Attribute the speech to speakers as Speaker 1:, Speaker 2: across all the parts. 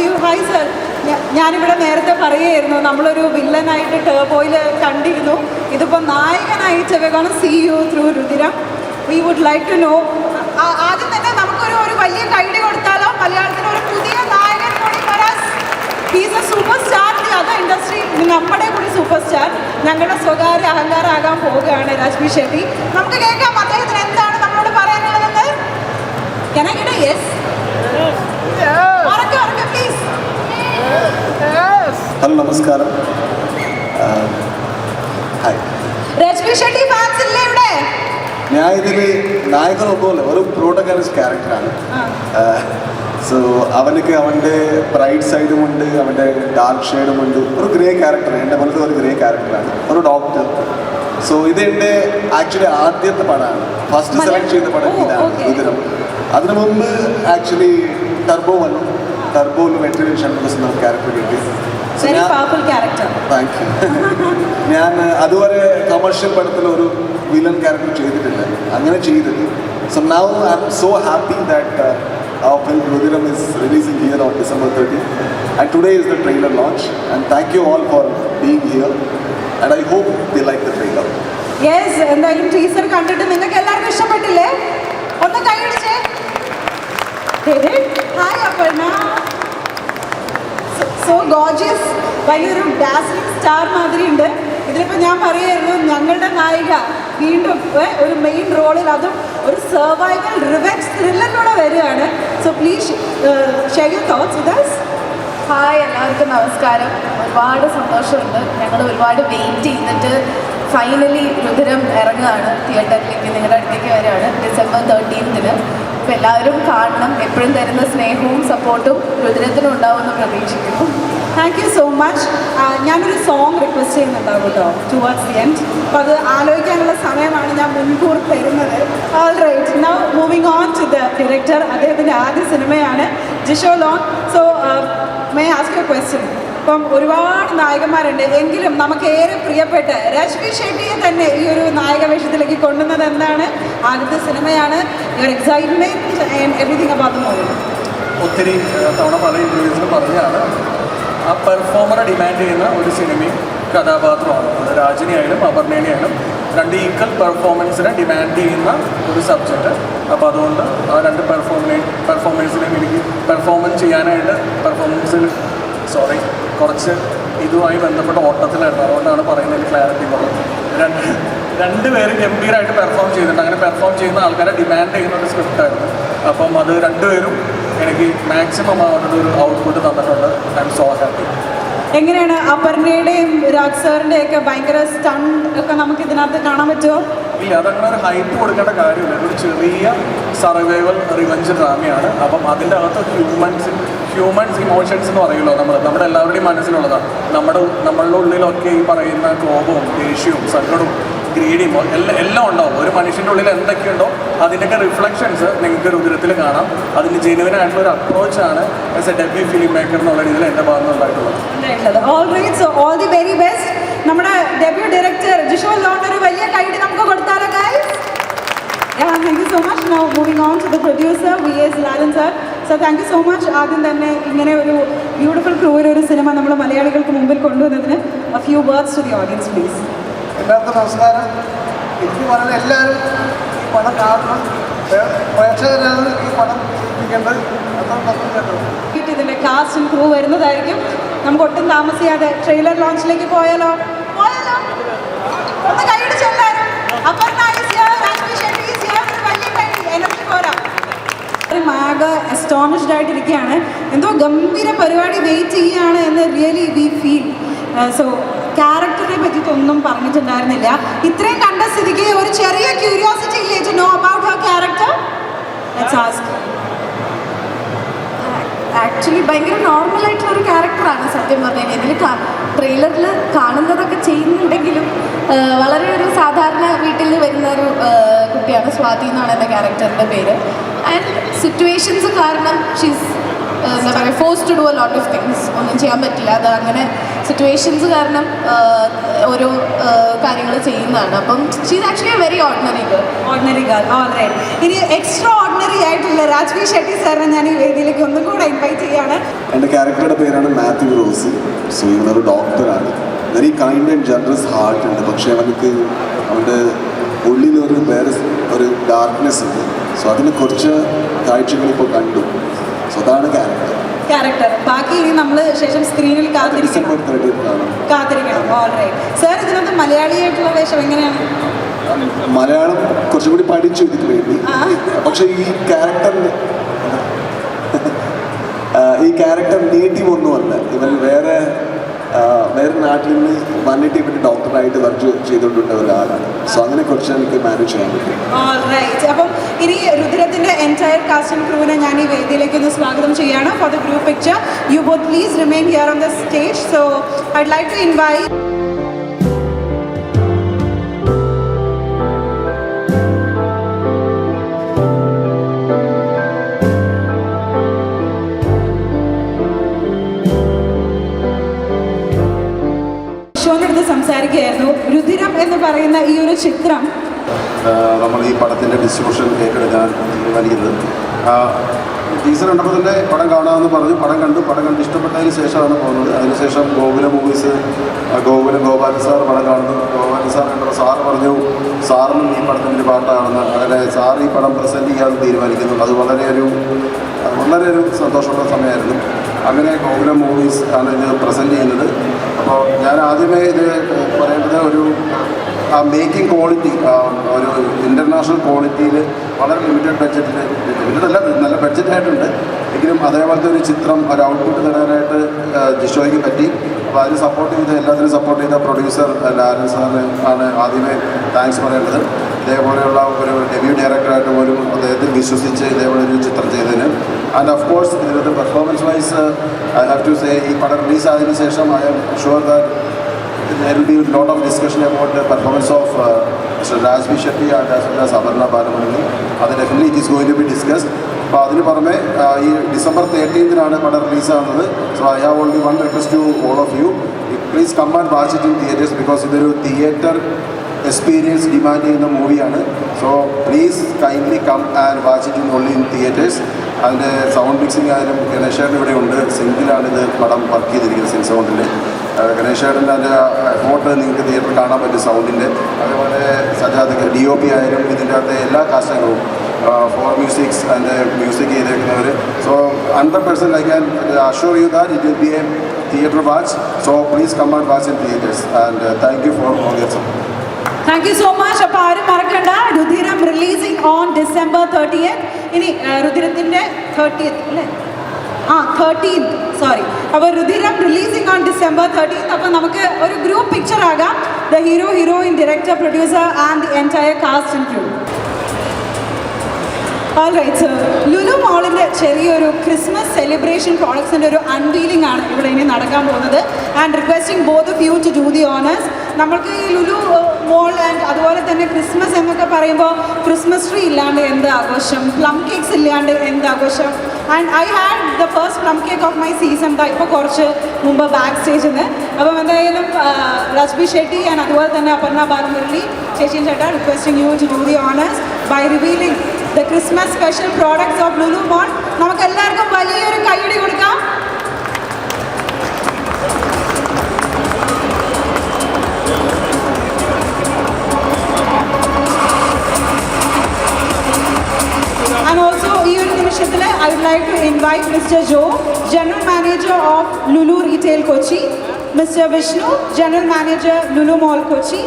Speaker 1: Of you hi sir ഞാനിവിടെ നേരത്തെ പറയുമായിരുന്നു നമ്മളൊരു വില്ലനായിട്ട് ടേബോയിൽ കണ്ടിരുന്നു. ഇതിപ്പോൾ നായകനായിട്ട് വേണം see you through Rudhiram. We would like to know ആദ്യം തന്നെ നമുക്കൊരു ഒരു വലിയ കൈഡി കൊടുത്താലോ? മലയാളത്തിൽ ഒരു പുതിയ നായകൻ കൂടി he's a super star other industry നമ്മുടെ കൂടി സൂപ്പർ സ്റ്റാർ ഞങ്ങളുടെ സ്വകാര്യ അഹങ്കാരാകാൻ പോവുകയാണ് രശ്മി ഷെട്ടി. നമുക്ക് കേൾക്കാം അദ്ദേഹത്തിന് എന്താണ് നമ്മളോട് പറയാനുള്ളത് Can യെസ് a yes? ഉറക്കെ ഉറക്കെ പ്ലീസ്
Speaker 2: ഹലോ നമസ്കാരം. ഞാൻ ഇതിൽ നായകനൊന്നുമല്ല ഒരു പ്രോട്ടഗണിസ്റ്റ് ക്യാരക്ടറാണ് സോ അവനക്ക് അവന്റെ ബ്രൈറ്റ് സൈഡും ഉണ്ട് അവന്റെ ഡാർക്ക് ഷെയ്ഡും ഉണ്ട്. ഒരു ഗ്രേ ക്യാരക്ടർ എന്റെ പോലത്തെ ഒരു ഗ്രേ ക്യാരക്ടറാണ് ഒരു ഡോക്ടർ സോ ഇത് എന്റെ ആക്ച്വലി ആദ്യത്തെ പടമാണ്. ഫസ്റ്റ് സെലക്ട് ചെയ്ത പടം ഇതാണ് ഇതിനും അതിനു മുമ്പ് ആക്ച്വലി ടർബോ വന്നു. ടർബോയിൽ ക്യാരക്ടർ കിട്ടി. ഞാൻ- താങ്ക് യു അതുവരെ കമേഴ്ഷ്യൽ പടത്തിൽ ഒരു വില്ലൻ ക്യാരക്ടർ ചെയ്തിട്ടില്ല. അങ്ങനെ ചെയ്തത് so now I'm so happy that our film Rudiram is releasing here on December 30 and today is the trailer launch. And thank you all for being here. And I hope they like the trailer.
Speaker 1: Yes എന്തായാലും teaser കണ്ടിട്ട് നിങ്ങൾക്ക് എല്ലാവർക്കും ഇഷ്ടപ്പെട്ടില്ലേ? ഒന്ന് so gorgeous വലിയൊരു dazzling star മാതിരി ഉണ്ട് ഇതിലിപ്പോൾ ഞാൻ പറയായിരുന്നു ഞങ്ങളുടെ നായിക വീണ്ടും ഒരു മെയിൻ റോളിൽ അതും ഒരു സർവൈവൽ റിവേഴ്സ് ത്രില്ലറിലൂടെ വരികയാണ്. So please share thoughts
Speaker 3: hi എല്ലാവർക്കും നമസ്കാരം. ഒരുപാട് സന്തോഷമുണ്ട്. ഞങ്ങൾ ഒരുപാട് വെയിറ്റ് ചെയ്തിട്ട് ഫൈനലി രുദ്രം ഇറങ്ങുകയാണ്. തിയേറ്ററിലേക്ക് നിങ്ങളുടെ അടുത്തേക്ക് വരികയാണ്. ഡിസംബർ തേർട്ടീൻത്തിന് അപ്പോൾ എല്ലാവരും കാണണം. എപ്പോഴും തരുന്ന സ്നേഹവും സപ്പോർട്ടും രുദ്രത്തിനും ഉണ്ടാവുമെന്ന് പ്രതീക്ഷിക്കുന്നു.
Speaker 1: താങ്ക് യു സോ മച്ച് ഞാനൊരു സോങ് റിക്വസ്റ്റ് ചെയ്യുന്നുണ്ടാവും കേട്ടോ. ടുവേർഡ്സ് ദി എൻഡ് അപ്പോൾ അത് ആലോചിക്കാനുള്ള സമയമാണ് ഞാൻ മുൻകൂർ തരുന്നത്. All right now moving on to the director അദ്ദേഹത്തിന്റെ ആദ്യ സിനിമയാണ് Jisho Lon so may ask you question ഇപ്പം ഒരുപാട് നായകന്മാരുണ്ട്. എങ്കിലും നമുക്ക് ഏറെ പ്രിയപ്പെട്ട രശ്മി ഷെട്ടിയെ തന്നെ ഈ ഒരു നായക വേഷത്തിലേക്ക് കൊണ്ടുവന്നത് എന്താണ്? ആദ്യത്തെ സിനിമയാണ്. എക്സൈറ്റ്മെന്റ് ആൻഡ്
Speaker 4: ഒത്തിരി തവണ പല ഇന്റർവ്യൂസിലും പറഞ്ഞാണ് ആ പെർഫോമറെ ഡിമാൻഡ് ചെയ്യുന്ന ഒരു സിനിമയും കഥാപാത്രമാണ് അത് രാജിനിയായാലും അപർണേനെയായാലും രണ്ട് ഈക്വൽ പെർഫോമൻസിനെ ഡിമാൻഡ് ചെയ്യുന്ന ഒരു സബ്ജക്റ്റ് അപ്പോൾ അതുകൊണ്ട് ആ രണ്ട് പെർഫോമിനെയും പെർഫോമൻസിനെയും എനിക്ക് പെർഫോമൻസ് ചെയ്യാനായിട്ട് പെർഫോമൻസിൽ സോറി കുറച്ച് ഇതുമായി ബന്ധപ്പെട്ട ഓട്ടത്തിലായിരുന്നു. അതുകൊണ്ടാണ് പറയുന്നത് ക്ലാരിറ്റി കുറവ്. രണ്ട് രണ്ടുപേരും ഗംഭീരമായിട്ട് പെർഫോം ചെയ്തിട്ടുണ്ട്. അങ്ങനെ പെർഫോം ചെയ്യുന്ന ആൾക്കാരെ ഡിമാൻഡ് ചെയ്യുന്ന ഒരു സ്ക്രിപ്റ്റായിരുന്നു അപ്പം അത് രണ്ടുപേരും എനിക്ക് മാക്സിമം അവരുടെ ഒരു ഔട്ട്പുട്ട് തന്നിട്ടുണ്ട്. ഐ എം സോ ഹാപ്പി
Speaker 1: എങ്ങനെയാണ് അപർണയുടെയും രാജ് സാറിന്റെയും ഒക്കെ ഭയങ്കര സ്റ്റണ്ട് ഒക്കെ നമുക്ക് ഇതിനകത്ത് കാണാൻ പറ്റുമോ?
Speaker 4: ഇല്ല അതങ്ങനെ ഒരു ഹൈപ്പ് കൊടുക്കേണ്ട കാര്യമില്ല. ഒരു ചെറിയ സർവൈവൽ റിവഞ്ച് ഡ്രാമയാണ് അപ്പം അതിന്റെ അകത്ത് ഹ്യൂമൻസ് ഹ്യൂമൻസ് ഇമോഷൻസ് എന്ന് പറയുമല്ലോ നമ്മൾ നമ്മുടെ എല്ലാവരുടെയും മനസ്സിലുള്ളതാണ്. നമ്മുടെ നമ്മളുടെ ഉള്ളിലൊക്കെ ഈ പറയുന്ന കോപവും ദേഷ്യവും സങ്കടവും ഗ്രീഡിയും എല്ലാം എല്ലാം ഉണ്ടാവും. ഒരു മനുഷ്യന്റെ ഉള്ളിൽ എന്തൊക്കെയുണ്ടോ അതിന്റെയൊക്കെ റിഫ്ലക്ഷൻസ് നിങ്ങൾക്ക് രുദ്രത്തിൽ കാണാം. അതിന് ജെനുവിൻ ആയിട്ടുള്ള ഒരു അപ്രോച്ചാണ് as a debut film maker എന്നുള്ള രീതിയിൽ എന്റെ ഭാഗത്ത് ഉണ്ടായിട്ടുള്ളത്.
Speaker 1: ഓൾ ദി വെരി ബെസ്റ്റ് നമ്മുടെ ഡെബ്യൂ ഡയറക്ടർ ജിഷോ ലോൺ ഒരു വലിയ കൈഡ് നമുക്ക് കൊടുത്താലോ guys thank you so much now moving on to the producer S Lalan sir so thank you so much ആദ്യം തന്നെ ഇങ്ങനെ ഒരു ബ്യൂട്ടിഫുൾ ക്രൂവിൽ ഒരു സിനിമ നമ്മൾ മലയാളികൾക്ക് മുമ്പിൽ കൊണ്ടുവന്നതിന് a few words to the audience please
Speaker 5: എല്ലാവർക്കും നമസ്കാരം. എനിക്ക് പറഞ്ഞ എല്ലാവരും ഈ പടം കാണണം. പ്രേ- പ്രേക്ഷകരാണ് ഈ പടം ചെയ്യിപ്പിക്കേണ്ടത്.
Speaker 1: ഇതിന്റെ കാസ്റ്റും ക്രൂ വരുന്നതായിരിക്കും. നമുക്ക് ഒട്ടും താമസിയാതെ ട്രെയിലർ ലോഞ്ചിലേക്ക് പോയാലോ? പോയാലോ? ഒന്ന് എല്ലാവരും. എല്ലാവരും ആകെ അസ്റ്റോണിഷ്ഡ് ആയിട്ടിരിക്കുകയാണ്. എന്തോ ഗംഭീര പരിപാടി വെയിറ്റ് ചെയ്യുകയാണ് എന്ന് റിയലി വി ഫീൽ സോ ക്യാരക്ടറിനെ പറ്റിയിട്ടൊന്നും പറഞ്ഞിട്ടുണ്ടായിരുന്നില്ല. ഇത്രയും കണ്ട സ്ഥിതിക്ക് ഒരു ചെറിയ ക്യൂരിയോസിറ്റി ഇല്ലേ to know about her character let's ask
Speaker 3: actually ഭയങ്കര നോർമൽ ആയിട്ടുള്ള ഒരു ക്യാരക്ടറാണ് സത്യം പറഞ്ഞു കഴിഞ്ഞാൽ. ഇതിൽ ട്രെയിലറിൽ കാണുന്നതൊക്കെ ചെയ്യുന്നുണ്ടെങ്കിലും വളരെ ഒരു സാധാരണ വീട്ടിൽ വരുന്ന ഒരു കുട്ടിയാണ് സ്വാതി എന്നാണ് എന്റെ ക്യാരക്ടറിന്റെ പേര്. ആൻഡ് സിറ്റുവേഷൻസ് കാരണം ഷീസ് എന്താ പറയുക force to do a lot of things ഒന്നും ചെയ്യാൻ പറ്റില്ല. അത് അങ്ങനെ സിറ്റുവേഷൻസ് കാരണം ഓരോ കാര്യങ്ങൾ ചെയ്യുന്നതാണ്. അപ്പം she's actually a very ordinary girl
Speaker 1: ordinary girl alright ഇനി എക്സ്ട്രാ ഓർഡിനറി ആയിട്ടുള്ള രാജ്വി ഷെട്ടി സാറിനെ ഞാൻ ഈ വേദിയിലേക്ക് ഒന്നും കൂടെ ഇൻവൈറ്റ് ചെയ്യാണ്.
Speaker 2: എന്റെ ക്യാരക്ടറുടെ പേരാണ് മാത്യു റോസ്. സോ ഇവനൊരു ഡോക്ടറാണ് very kind and generous heart ഉണ്ട്. പക്ഷേ അവനക്ക് അവന്റെ ഉള്ളിലൊരു വേറെ ഒരു ഡാർക്ക്നെസ് ഉണ്ട്. സോ അതിന് കുറച്ച് കാഴ്ചകൾ ഇപ്പോൾ കണ്ടു. സോ അതാണ് ക്യാരക്ടർ
Speaker 1: ക്യാരക്ടർ ബാക്കി ഇനി നമ്മൾ ശേഷം സ്ക്രീനിൽ
Speaker 2: കാണാം
Speaker 1: കാത്തിരിക്കണം. സാർ ഇതിനകത്ത് മലയാളിയായിട്ടുള്ള വേഷം എങ്ങനെയാണ്?
Speaker 2: മലയാളം കുറച്ചും കൂടി പഠിച്ചു ഇതിന് വേണ്ടി. പക്ഷെ ഈ ക്യാരക്ടറിന് ഈ ക്യാരക്ടർ നേട്ടീവ് ഒന്നുമല്ല ഇവൻ വേറെ വേറെ നാട്ടിൽ നിന്ന് വന്നിട്ട് ഇവിടെ ഡോക്ടറായിട്ട് വർക്ക് ചെയ്തുകൊണ്ടിരുന്ന ഒരാളാണ്. സോ അങ്ങനെ കുറച്ച് എനിക്ക് മാനേജ് ചെയ്യാൻ പറ്റും.
Speaker 1: കാസ്റ്റിംഗ് ക്രൂവിനെ ഞാൻ ഈ വേദിയിലേക്ക് ഒന്ന് സ്വാഗതം ചെയ്യാണ് for the group picture you both please remain here on the stage so I like to invite സംസാരിക്കുകയായിരുന്നു. രുധിരം എന്ന് പറയുന്ന ഈ ഒരു ചിത്രം
Speaker 6: നമ്മൾ ഈ പടത്തിന്റെ ഡിസ്ട്രിബ്യൂഷൻ ഏറ്റെടുക്കാൻ തീരുമാനിക്കുന്നത് ടീച്ചർ കണ്ടപ്പോൾ തന്നെ പടം കാണാമെന്ന് പറഞ്ഞു. പടം കണ്ടു. പടം കണ്ട് ഇഷ്ടപ്പെട്ടതിന് ശേഷമാണ് പോകുന്നത്. അതിനുശേഷം ഗോകുല മൂവീസ് ഗോകുല ഗോപാലൻ സാർ പടം കാണുന്നു. ഗോപാലൻ സാർ കണ്ടപ്പോൾ സാറ് പറഞ്ഞു സാറിനും ഈ പടത്തിന്റെ പാട്ടാണെന്ന് അങ്ങനെ സാർ ഈ പടം പ്രസന്റ് ചെയ്യാമെന്ന് തീരുമാനിക്കുന്നു. അത് വളരെ ഒരു വളരെ ഒരു സന്തോഷമുള്ള സമയമായിരുന്നു. അങ്ങനെ ഗോകുലം മൂവീസ് ആണ് ഇത് പ്രസന്റ് ചെയ്യുന്നത്. അപ്പോൾ ഞാൻ ആദ്യമേ ഇത് പറയേണ്ടത് ഒരു മേക്കിംഗ് ക്വാളിറ്റി ഒരു ഇന്റർനാഷണൽ ക്വാളിറ്റിയിൽ വളരെ ലിമിറ്റഡ് ബഡ്ജറ്റിൽ ലിമിറ്റഡ് അല്ല നല്ല ബഡ്ജറ്റായിട്ടുണ്ട് എങ്കിലും അതേപോലത്തെ ഒരു ചിത്രം ഒരു ഔട്ട്പുട്ട് തരാനായിട്ട് ആ, ജിഷോയ്ക്ക് പറ്റി. അപ്പോൾ അതിന് സപ്പോർട്ട് ചെയ്ത എല്ലാത്തിനും സപ്പോർട്ട് ചെയ്ത പ്രൊഡ്യൂസർ ലാലൻ സാറിന് ആണ് ആദ്യമേ താങ്ക്സ് പറയേണ്ടത്. ഇതേപോലെയുള്ള ഒരു ഡെബ്യൂ ഡയറക്ടറായിട്ട് പോലും അദ്ദേഹത്തിൽ വിശ്വസിച്ച് ഇതേപോലെ ഒരു ചിത്രം ചെയ്തതിന്. ആൻഡ് ഓഫ് കോഴ്സ് ഇതിനകത്ത് performance wise I have to say ഈ പടം റിലീസ് ആയതിനു ശേഷം I'm sure that there will be a lot of discussion about the performance of uh, Mr. Rajvi Shetty and as well as Abarna Balamani. അത് definitely it is going to be discussed അപ്പോൾ അതിന് പുറമെ ഈ December തേർട്ടീൻത്തിനാണ് പടം റിലീസാകുന്നത് so I have only one request to all of you please come and watch it in theatres because ഇതൊരു theatre experience demand ചെയ്യുന്ന മൂവിയാണ് so please kindly come and watch it in only in theatres അതിന്റെ sound mixing ആയാലും ഗണേശേട്ടൻ ഇവിടെ ഉണ്ട്. സിംഗിലാണ് ഇത് പടം വർക്ക് ചെയ്തിരിക്കുന്നത് സിംഗ് സൗണ്ടിൽ ഗണേശേട്ടന്റെ അതിന്റെ എഫോർട്ട് നിങ്ങൾക്ക് തിയേറ്ററിൽ കാണാൻ പറ്റും സൗണ്ടിന്റെ അതേപോലെ സജാദ് ഡി ഒ പി ആയാലും ഇതിന്റെ അകത്തെ എല്ലാ കാസ്റ്റങ്ങളും ഫോർ മ്യൂസിക്സ് അതിന്റെ music ചെയ്തേക്കുന്നവർ so hundred percent I can assure you that it will be a theatre watch so please come watch in theatres and thank you for all your
Speaker 1: thank you so much അപ്പോൾ ആരും മറക്കണ്ട. Rudhiram releasing on December thirtieth ഇനി രുധിരത്തിന്റെ thirtieth അല്ലേ? ആ thirteenth sorry അപ്പോൾ Rudhiram releasing on December thirteenth അപ്പോൾ നമുക്ക് ഒരു ഗ്രൂപ്പ് പിക്ചർ ആകാം. The hero heroine director producer and the entire cast and crew right Lulu മോളിന്റെ ചെറിയൊരു ക്രിസ്മസ് സെലിബ്രേഷൻ പ്രോഡക്ട്സിന്റെ ഒരു അൺവീലിംഗ് ആണ് ഇവിടെ ഇനി നടക്കാൻ പോകുന്നത്. And requesting both of you to do the honours നമ്മൾക്ക് ഈ ലുലു മോൾ ആൻഡ് അതുപോലെ തന്നെ ക്രിസ്മസ് എന്നൊക്കെ പറയുമ്പോൾ ക്രിസ്മസ് ട്രീ ഇല്ലാണ്ട് എന്ത് ആഘോഷം? പ്ലം കേക്ക്സ് ഇല്ലാണ്ട് എന്ത് ആഘോഷം? And I had the first plum cake of my season the ഇപ്പോൾ കുറച്ച് മുമ്പ് ബാക്ക് സ്റ്റേജിൽ നിന്ന് അപ്പം എന്തായാലും രശ്മി ഷെട്ടി ആൻഡ് അതുപോലെ തന്നെ അപർണ ബാലമുരളി ചേച്ചിയും ചേട്ടാ requesting you to do the honours by revealing the Christmas special products of Lulu mall നമുക്ക് എല്ലാവർക്കും വലിയൊരു കൈയടി കൊടുക്കാം ഈ ഒരു നിമിഷത്തിൽ I would like to invite Mister Jo general manager of Lulu retail Kochi Mister Vishnu general manager Lulu mall Kochi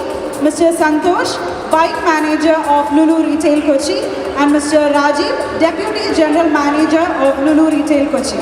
Speaker 1: Mister Santhosh bike manager of Lulu retail Kochi and Mister Rajeev deputy general manager of Lulu retail Kochi